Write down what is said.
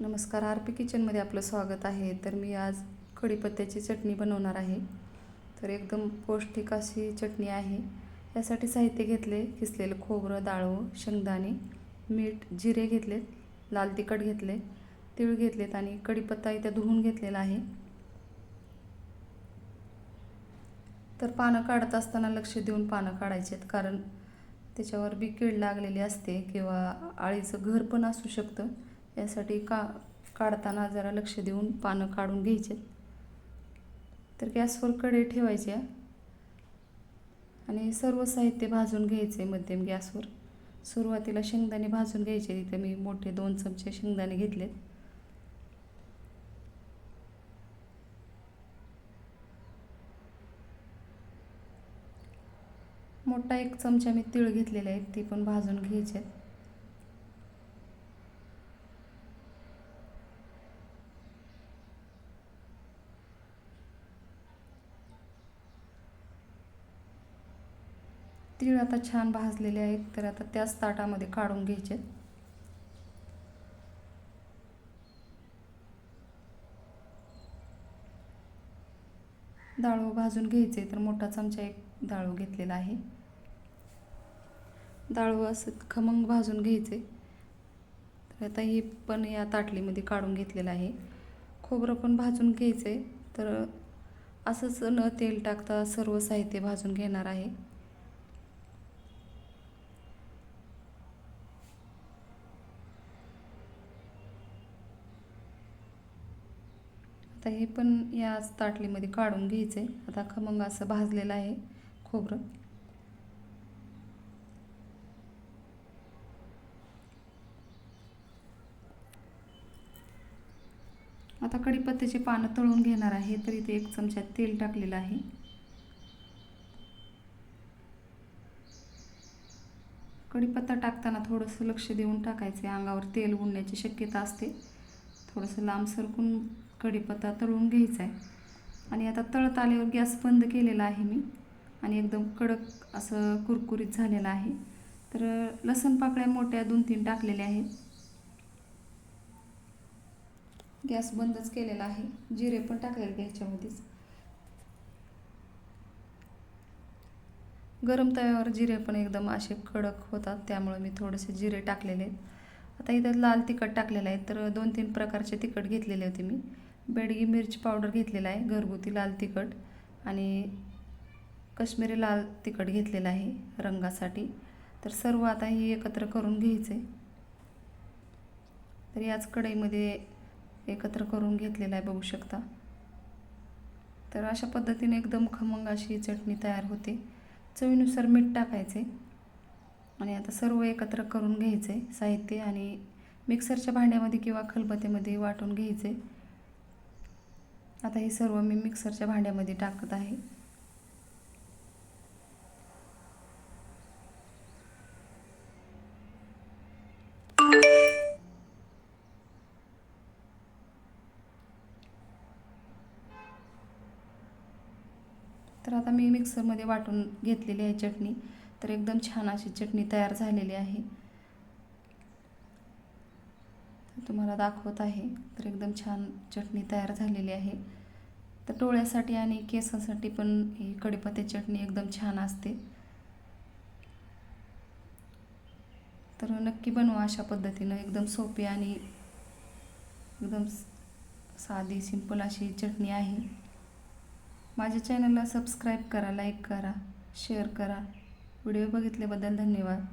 नमस्कार R P किचनमध्ये आपलं स्वागत आहे. तर मी आज कढीपत्त्याची चटणी बनवणार आहे. तर एकदम पौष्टिक अशी चटणी आहे. यासाठी साहित्य घेतले किसलेलं खोबरं डाळू शेंगदाणे मीठ जिरे घेतलेत लाल तिखट घेतले तीळ घेतलेत आणि कढीपत्ता इथे धुवून घेतलेला आहे. तर पानं काढत असताना लक्ष देऊन पानं काढायचे आहेत कारण त्याच्यावर बी कीड लागलेली असते किंवा आळीचं घर पण असू शकतं. यासाठी का काढताना जरा लक्ष देऊन पानं काढून घ्यायचे. तर गॅसवर कढई ठेवायचे. आहे आणि सर्व साहित्य भाजून घ्यायचे मध्यम गॅसवर सुरुवातीला शेंगदाणे भाजून घ्यायचे. तिथे मी मोठे दोन चमचे शेंगदाणे घेतलेत. मोठा एक चमचा मी तीळ घेतलेला आहे. ते पण भाजून घ्यायचे. तीळ आता छान भाजलेले आहेत तर आता त्याच ताटामध्ये काढून घ्यायचे. डाळू भाजून घ्यायचे तर मोठा चमचा एक डाळू घेतलेला आहे. डाळू असं खमंग भाजून घ्यायचे. तर आता हे पण या ताटलीमध्ये काढून घेतलेलं आहे. खोबरं पण भाजून घ्यायचे तर असंच न तेल टाकता सर्व साहित्य भाजून घेणार आहे. आता हे पण याच ताटलीमध्ये काढून घ्यायचं आहे आता खमंग असं भाजलेलं आहे खोबरं. आता कढीपत्त्याची पानं तळून घेणार आहे तर इथे एक चमचा तेल टाकलेलं आहे. कढीपत्ता टाकताना थोडंसं लक्ष देऊन टाकायचे अंगावर तेल उडण्याची शक्यता असते. थोडंसं लांब सरकून कढीपत्ता तळून घ्यायचा आहे. आणि आता तळत आल्यावर गॅस बंद केलेला आहे मी. आणि एकदम कडक असं कुरकुरीत झालेलं आहे. तर लसण पाकळ्या मोठ्या दोन तीन टाकलेल्या आहेत. गॅस बंदच केलेला आहे. जिरे पण टाकलेले ह्याच्यामध्येच गरम तव्यावर जिरे पण एकदम असे कडक होतात. त्यामुळे मी थोडेसे जिरे टाकलेले आहेत. आता इथं लाल तिखट टाकलेलं आहे. तर दोन तीन प्रकारचे तिखट घेतलेले होते मी. बेडगी मिरची पावडर घेतलेला आहे घरगुती लाल तिखट आणि कश्मीरी लाल तिखट घेतलेलं आहे रंगासाठी. तर सर्व आता हे एकत्र करून घ्यायचे. तर याच कढईमध्ये एकत्र करून घेतलेलं आहे बघू शकता. तर अशा पद्धतीने एकदम खमंग अशी चटणी तयार होते. चवीनुसार मीठ टाकायचे आणि आता सर्व एकत्र करून घ्यायचे साहित्य आणि मिक्सरच्या भांड्यामध्ये किंवा खलबतेमध्ये वाटून घ्यायचे. आता हे सर्व मी मिक्सरच्या भांड्यामध्ये टाकत आहे. तर आता मी मिक्सरमध्ये वाटून घेतलेली आहे चटणी. तर एकदम छान अशी चटणी तयार झालेली आहे. तुम्हाला दाखवत आहे. तर एकदम छान चटणी तयार झालेली आहे. तर डोळ्यासाठी आणि केसासाठी पण ही कढीपत्त्याची चटणी एकदम छान असते. तर नक्की बनवा अशा पद्धतीनं. एकदम सोपी आणि एकदम साधी सिंपल अशी चटणी आहे. माझ्या चॅनलला सबस्क्राईब करा लाईक करा शेअर करा. व्हिडिओ बघितल्याबद्दल धन्यवाद.